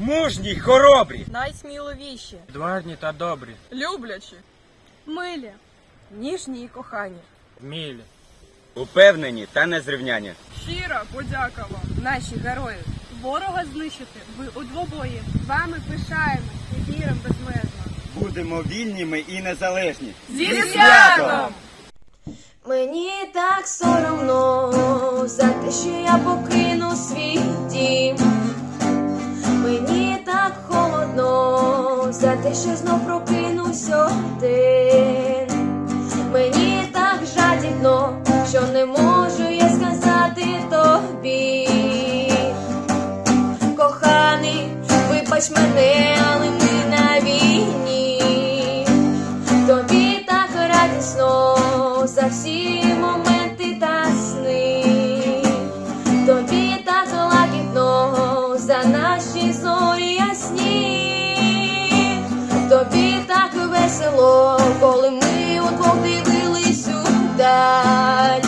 Мужні, хоробрі. найсміливіші, Дворні та добрі, люблячі, Милі, ніжні і кохані. мілі. Упевнені та незрівняні. щира подяка вам. Наші герої. Ворога знищити ви удвобої. Вами пишаємось і віримо безмежно. Будемо вільніми і незалежні. Зі святом! Мені так соромно за те, що я покину те, що знов прокинусь один. Мені так жадібно, що не можу я сказати тобі. Коханий, вибач мене, але ми на війні. Тобі так радісно за всі весело, коли ми удвох дивились удаль.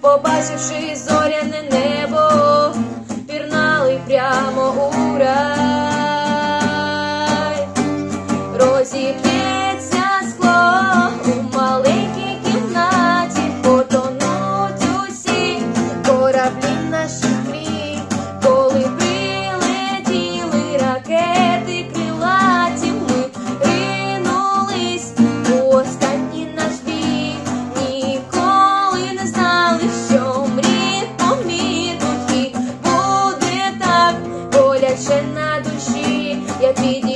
Побачивши зоряне небо, пірнали прямо у рай. Розіб'ється на душі, я підійду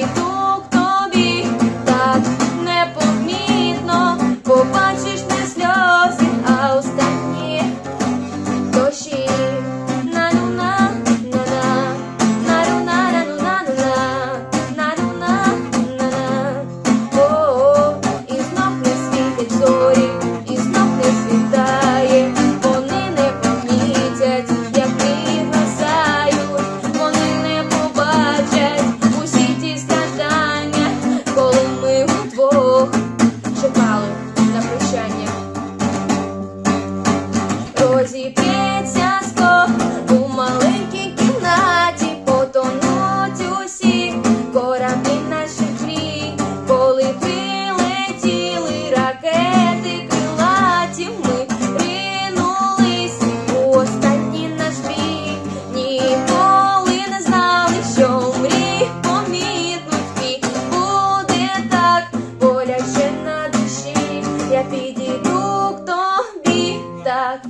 я підійду к тобі так